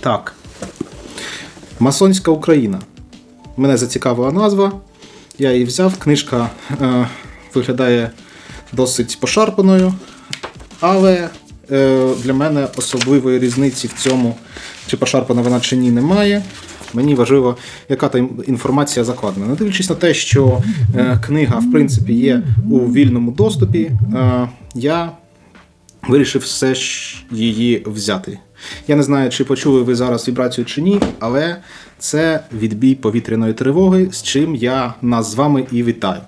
Так. Масонська Україна. Мене зацікавила назва. Я її взяв. Книжка е, виглядає досить пошарпаною, але е, для мене особливої різниці в цьому, чи пошарпана вона чи ні, немає. Мені важливо, яка там інформація закладена. Не дивлячись на те, що е, книга, в принципі, є у вільному доступі, е, я вирішив все ж її взяти. Я не знаю, чи почули ви зараз вібрацію чи ні, але це відбій повітряної тривоги, з чим я нас з вами і вітаю.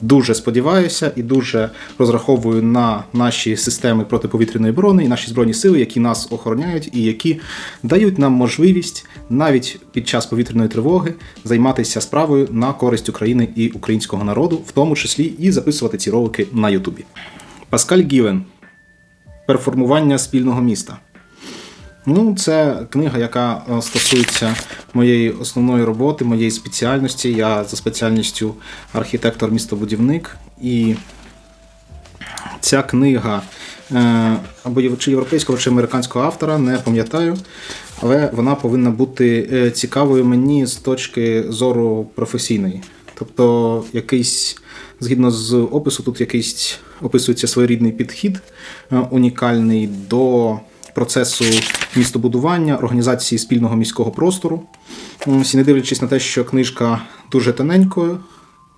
Дуже сподіваюся і дуже розраховую на наші системи протиповітряної оборони і наші збройні сили, які нас охороняють і які дають нам можливість навіть під час повітряної тривоги займатися справою на користь України і українського народу, в тому числі і записувати ці ролики на Ютубі. Паскаль Гівен. Перформування спільного міста. Ну, це книга, яка е, стосується моєї основної роботи, моєї спеціальності. Я за спеціальністю архітектор-містобудівник. І ця книга е, або чи європейського, чи американського автора, не пам'ятаю. Але вона повинна бути е, цікавою мені з точки зору професійної. Тобто, якийсь, згідно з опису, тут якийсь описується своєрідний підхід унікальний до процесу містобудування, організації спільного міського простору. Ось, і не дивлячись на те, що книжка дуже тоненькою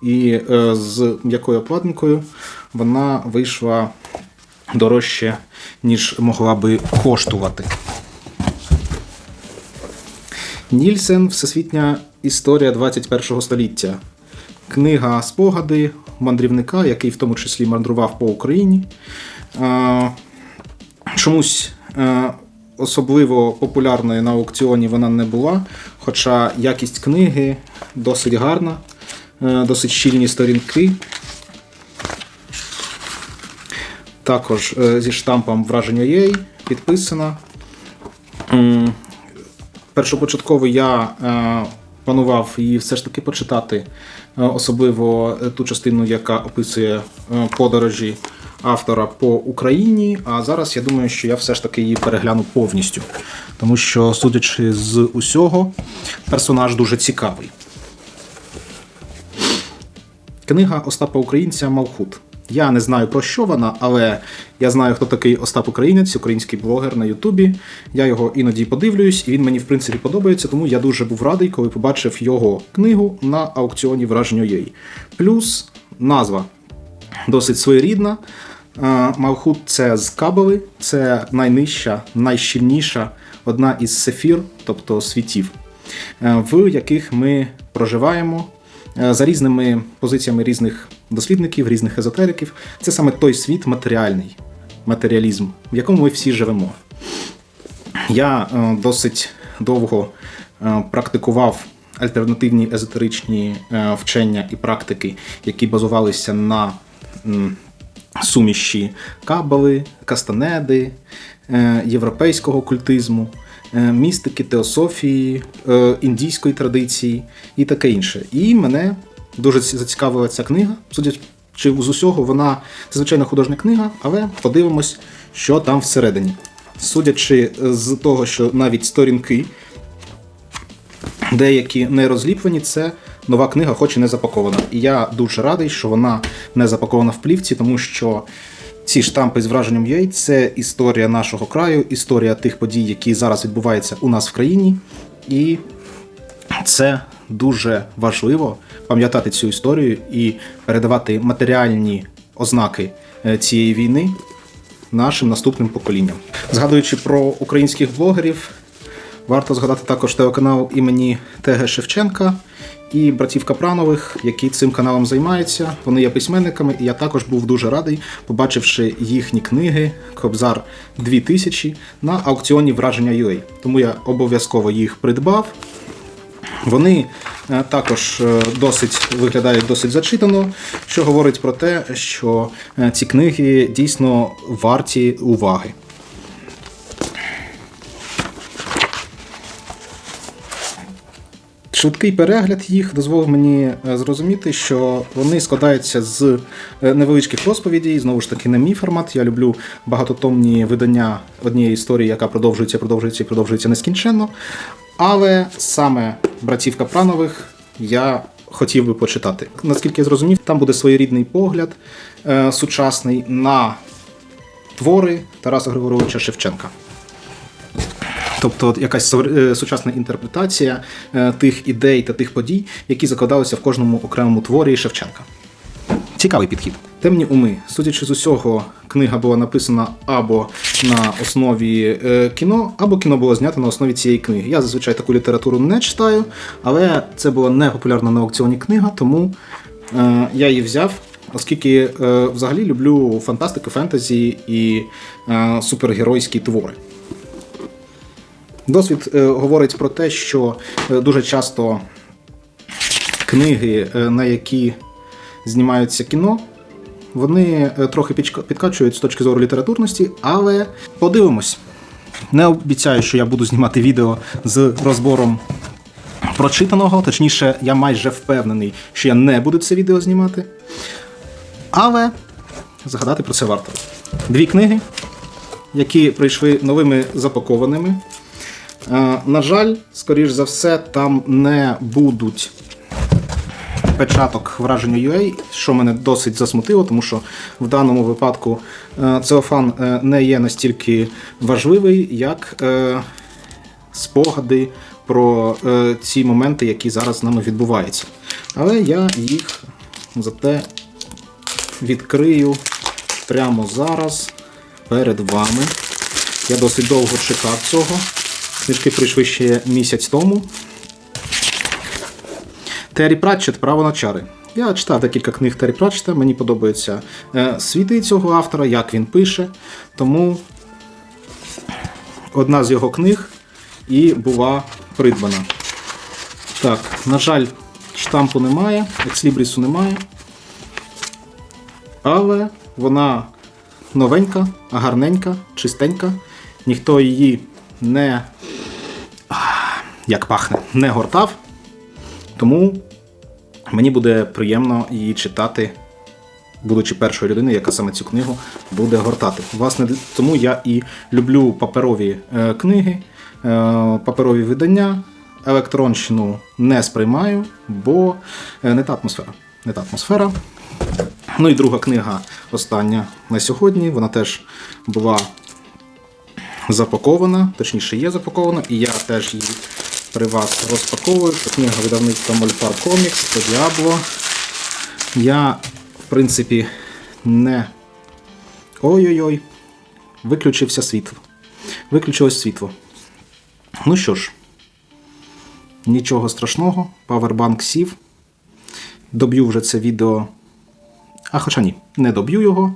і е, з м'якою обкладинкою, вона вийшла дорожче, ніж могла би коштувати. Нільсен Всесвітня історія 21 століття. Книга спогади мандрівника, який в тому числі мандрував по Україні. Чомусь особливо популярною на аукціоні вона не була, хоча якість книги досить гарна, е, досить щільні сторінки. Також е, зі штампом враження єй підписана. Першопочатково я е, планував її все ж таки почитати, е, особливо е, ту частину, яка описує е, подорожі автора по Україні. А зараз я думаю, що я все ж таки її перегляну повністю. Тому що, судячи з усього, персонаж дуже цікавий. Книга Остапа Українця Малхут. Я не знаю про що вона, але я знаю, хто такий Остап Українець, український блогер на Ютубі. Я його іноді подивлююсь, і він мені в принципі подобається, тому я дуже був радий, коли побачив його книгу на аукціоні враження. Плюс назва досить своєрідна. Малхут це з Кабали, це найнижча, найщільніша одна із сефір, тобто світів, е, в яких ми проживаємо Е, за різними позиціями різних дослідників, різних езотериків. Це саме той світ матеріальний, матеріалізм, в якому ми всі живемо. Я е, досить довго практикував альтернативні езотеричні вчення і практики, які базувалися на суміші кабали, кастанеди, е, європейського культизму, е, містики, теософії, е, індійської традиції і таке інше. І мене дуже зацікавила ця книга. Судячи з усього, вона це звичайно художня книга, але подивимось, що там всередині. Судячи з того, що навіть сторінки деякі не розліплені, це нова книга, хоч і не запакована. І я дуже радий, що вона не запакована в плівці, тому що ці штампи з враженням UA – це історія нашого краю, історія тих подій, які зараз відбуваються у нас в країні. І це дуже важливо пам'ятати цю історію і передавати матеріальні ознаки е, цієї війни нашим наступним поколінням. Згадуючи про українських блогерів, варто згадати також телеканал імені ТГ Шевченка і братів Капранових, які цим каналом займаються. Вони є письменниками, і я також був дуже радий, побачивши їхні книги Кобзар 2000 на аукціоні враження UA. Тому я обов'язково їх придбав. Вони е, також е, досить виглядають досить зачитано, що говорить про те, що е, ці книги дійсно варті уваги. Швидкий перегляд їх дозволив мені е, зрозуміти, що вони складаються з е, невеличких розповідей. Знову ж таки, не мій формат. Я люблю багатотомні видання однієї історії, яка продовжується, продовжується і продовжується нескінченно. Але саме братів Капранових я хотів би почитати. Наскільки я зрозумів, там буде своєрідний погляд е, сучасний на твори Тараса Григоровича Шевченка. Тобто якась е, сучасна інтерпретація е, тих ідей та тих подій, які закладалися в кожному окремому творі Шевченка. Цікавий підхід. Темні уми. Судячи з усього, книга була написана або на основі е, кіно, або кіно було знято на основі цієї книги. Я зазвичай таку літературу не читаю, але це була не популярна на аукціоні книга, тому я її взяв, оскільки взагалі люблю фантастику, фентезі і супергеройські твори. Досвід е, говорить про те, що е, дуже часто книги, е, на які знімаються кіно, вони трохи підкачують з точки зору літературності, але подивимось. Не обіцяю, що я буду знімати відео з розбором прочитаного, точніше, я майже впевнений, що я не буду це відео знімати. Але згадати про це варто. Дві книги, які прийшли новими запакованими. Е, На жаль, скоріш за все, там не будуть печаток враження UA, що мене досить засмутило, тому що в даному випадку е, целофан е, не є настільки важливий, як спогади про ці моменти, які зараз з нами відбуваються. Але я їх зате відкрию прямо зараз перед вами. Я досить довго чекав цього. Книжки прийшли ще місяць тому. Террі Пратчет Право на чари. Я читав декілька книг Террі Пратчета, мені подобаються е, світи цього автора, як він пише. Тому одна з його книг і була придбана. Так, на жаль, штампу немає, екслібрісу немає. Але вона новенька, гарненька, чистенька. Ніхто її не як пахне, не гортав. Тому мені буде приємно її читати, будучи першою людиною, яка саме цю книгу буде гортати. Власне, тому я і люблю паперові е, книги, е, паперові видання. Електронщину не сприймаю, бо е, не та атмосфера. Не та атмосфера. Ну і друга книга, остання на сьогодні. Вона теж була запакована, точніше є запакована, і я теж її при вас розпаковую. Книга видавництва Мольфар Comics по Діабло. Я, в принципі, не. Ой-ой-ой. Виключився світло. Виключилось світло. Ну що ж, нічого страшного. Павербанк сів. Доб'ю вже це відео. А хоча ні, не доб'ю його.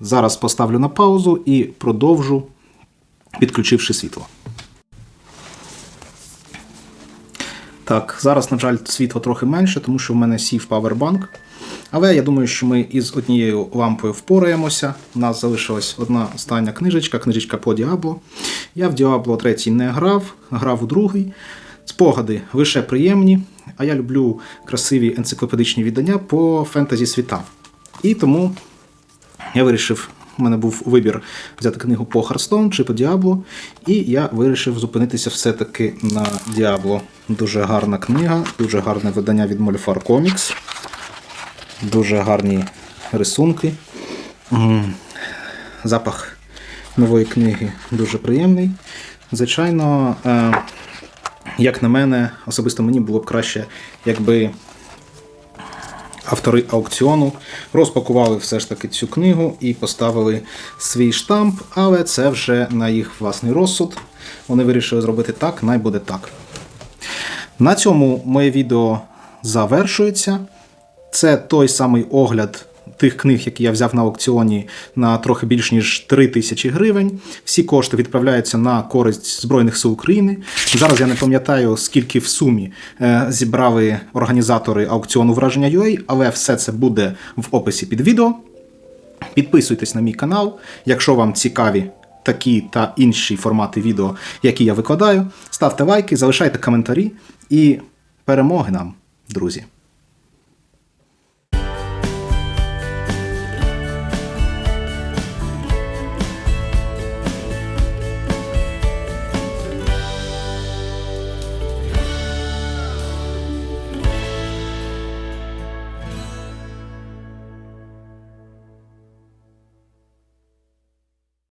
Зараз поставлю на паузу і продовжу, підключивши світло. Так, зараз, на жаль, світло трохи менше, тому що в мене сів павербанк. Але я думаю, що ми із однією лампою впораємося. У нас залишилась одна остання книжечка, книжечка по Діабло. Я в Діабло 3 не грав, грав у другий. Спогади лише приємні, а я люблю красиві енциклопедичні віддання по фентезі світам. І тому я вирішив, у мене був вибір взяти книгу по Харстон чи по Діабло, і я вирішив зупинитися все-таки на Діабло. Дуже гарна книга, дуже гарне видання від Мольфар Comics. Дуже гарні рисунки. Запах нової книги дуже приємний. Звичайно, е, як на мене, особисто мені було б краще, якби автори аукціону розпакували все ж таки цю книгу і поставили свій штамп, але це вже на їх власний розсуд. Вони вирішили зробити так, най буде так. На цьому моє відео завершується. Це той самий огляд тих книг, які я взяв на аукціоні на трохи більш ніж 3 тисячі гривень. Всі кошти відправляються на користь Збройних сил України. Зараз я не пам'ятаю, скільки в сумі е, зібрали організатори аукціону враження UA, але все це буде в описі під відео. Підписуйтесь на мій канал, якщо вам цікаві такі та інші формати відео, які я викладаю. Ставте лайки, залишайте коментарі і перемоги нам, друзі!